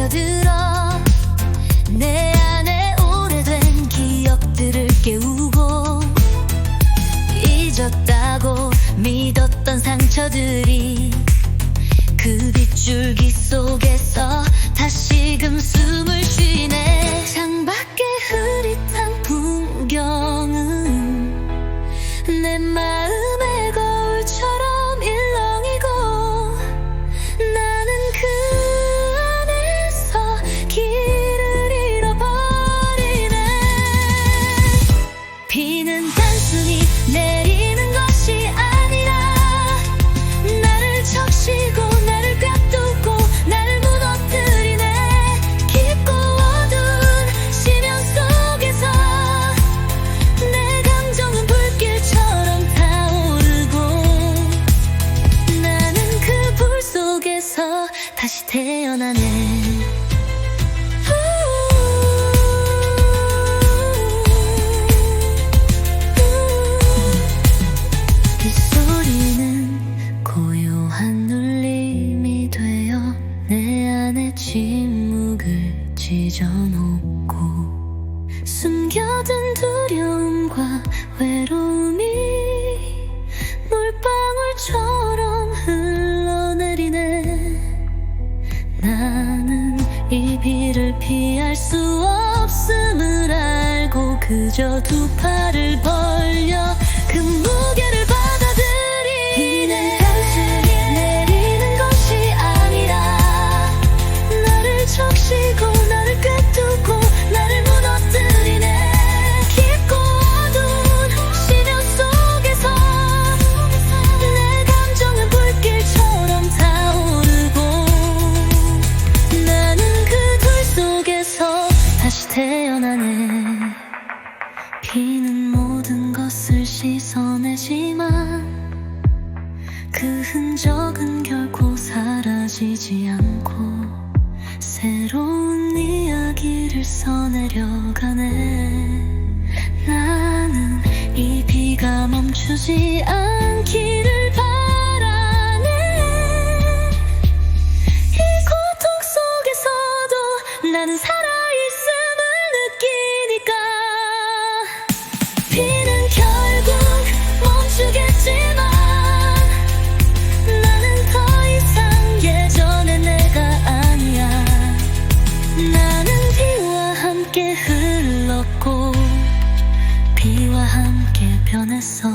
스며들어 내 안에 오래된 기억들을 깨우고 잊었다고 믿었던 상처들이 그 빗줄기 속에서 다시금 스 단순히 내리는 것이 아니라 나를 적시고 나를 꿰뚫고 나를 무너뜨리네. 깊고 어두운 심연 속에서 내 감정은 불길처럼 타오르고 나는 그 불 속에서 다시 태어나네 숨겨둔 두려움과 외로움이 물방울처럼 흘러내리네. 나는 이 비를 피할 수 없음을 알고 그저 두 팔을 벌려 태어나네. 비는 모든 것을 씻어내지만 그 흔적은 결코 사라지지 않고 새로운 이야기를 써내려가네. 나는 이 비가 멈추지 않기 비는 결국 멈추겠지만 나는 더 이상 예전의 내가 아니야. 나는 비와 함께 흘렀고 비와 함께 변했어